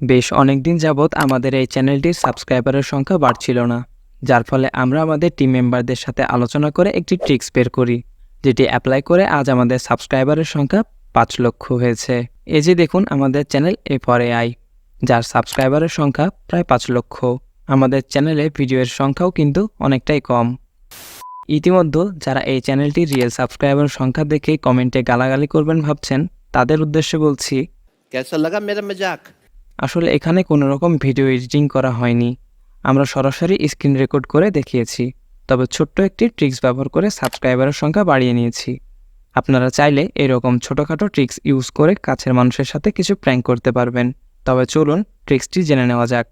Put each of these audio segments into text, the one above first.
বেশ অনেকদিন যাবৎ আমাদের এই চ্যানেলটির সাবস্ক্রাইবারের সংখ্যা বাড়ছিল না, যার ফলে আমরা আমাদের টিম মেম্বারদের সাথে আলোচনা করে একটি ট্রিক্স বের করি, যেটি অ্যাপ্লাই করে আজ আমাদের সাবস্ক্রাইবারের সংখ্যা পাঁচ লক্ষ হয়েছে। এই যে দেখুন আমাদের চ্যানেল এ পরে আই যার সাবস্ক্রাইবারের সংখ্যা প্রায় পাঁচ লক্ষ। আমাদের চ্যানেলে ভিডিওর সংখ্যাও কিন্তু অনেকটাই কম। ইতিমধ্যে যারা এই চ্যানেলটি রিয়েল সাবস্ক্রাইবার সংখ্যা দেখে কমেন্টে গালাগালি করবেন ভাবছেন, তাদের উদ্দেশ্যে বলছি কেসা লাগা মেরা মজাক আসলে এখানে কোনো রকম ভিডিও এডিটিং করা হয়নি। আমরা সরাসরি স্ক্রিন রেকর্ড করে দেখিয়েছি, তবে ছোট্ট একটি ট্রিক্স ব্যবহার করে সাবস্ক্রাইবারের সংখ্যা বাড়িয়ে নিয়েছি। আপনারা চাইলে এরকম ছোটোখাটো ট্রিক্স ইউজ করে কাছের মানুষের সাথে কিছু প্র্যাঙ্ক করতে পারবেন। তবে চলুন ট্রিক্সটি জেনে নেওয়া যাক।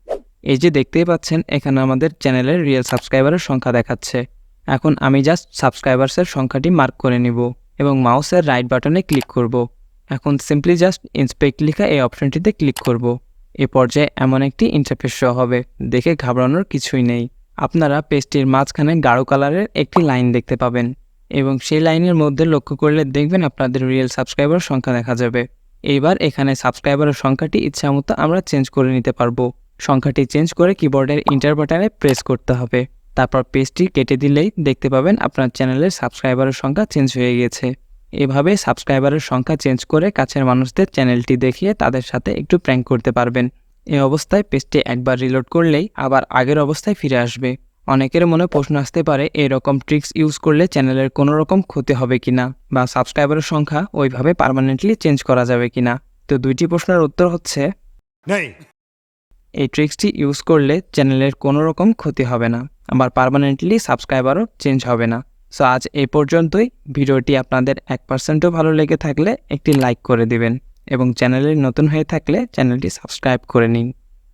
এই যে দেখতেই পাচ্ছেন, এখানে আমাদের চ্যানেলের রিয়েল সাবস্ক্রাইবারের সংখ্যা দেখাচ্ছে। এখন আমি জাস্ট সাবস্ক্রাইবার্সের সংখ্যাটি মার্ক করে নিব এবং মাউসের রাইট বাটনে ক্লিক করব। এখন সিম্পলি জাস্ট ইন্সপেক্ট লেখা এই অপশনটিতে ক্লিক করব। এ পর্যায়ে এমন একটি ইন্টারফেস শো হবে। দেখে ঘাবড়ানোর কিছুই নেই। আপনারা পেজটির মাঝখানে গাঢ় কালারের একটি লাইন দেখতে পাবেন এবং সেই লাইনের মধ্যে লক্ষ্য করলে দেখবেন আপনাদের রিয়েল সাবস্ক্রাইবার সংখ্যা দেখা যাবে। এইবার এখানে সাবস্ক্রাইবারের সংখ্যাটি ইচ্ছামতো আমরা চেঞ্জ করে নিতে পারব। সংখ্যাটি চেঞ্জ করে কিবোর্ডের ইন্টার বাটনে প্রেস করতে হবে। তারপর পেজটি কেটে দিলেই দেখতে পাবেন আপনার চ্যানেলের সাবস্ক্রাইবারের সংখ্যা চেঞ্জ হয়ে গেছে। এভাবে সাবস্ক্রাইবারের সংখ্যা চেঞ্জ করে কাছের মানুষদের চ্যানেলটি দেখিয়ে তাদের সাথে একটু প্র্যাঙ্ক করতে পারবেন। এই অবস্থায় পেজটি একবার রিলোড করলেই আবার আগের অবস্থায় ফিরে আসবে। অনেকের মনে প্রশ্ন আসতে পারে এরকম ট্রিক্স ইউজ করলে চ্যানেলের কোনো রকম ক্ষতি হবে কিনা বা সাবস্ক্রাইবারের সংখ্যা ওইভাবে পারমানেন্টলি চেঞ্জ করা যাবে কিনা? তো দুইটি প্রশ্নের উত্তর হচ্ছে এই ট্রিক্সটি ইউজ করলে চ্যানেলের কোনো রকম ক্ষতি হবে না আবার পার্মানেন্টলি সাবস্ক্রাইবারও চেঞ্জ হবে না। সো আজ এই পর্যন্তই। ভিডিওটি আপনাদের এক পার্সেন্টও ভালো লেগে থাকলে একটি লাইক করে দিবেন এবং চ্যানেলে নতুন হয়ে থাকলে চ্যানেলটি সাবস্ক্রাইব করে নিন।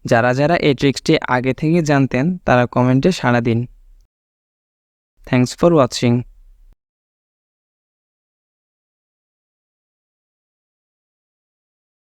যারা যারা এই ট্রিক্সটি আগে থেকে জানতেন, তারা কমেন্টে সাড়া দিন। Thanks for watching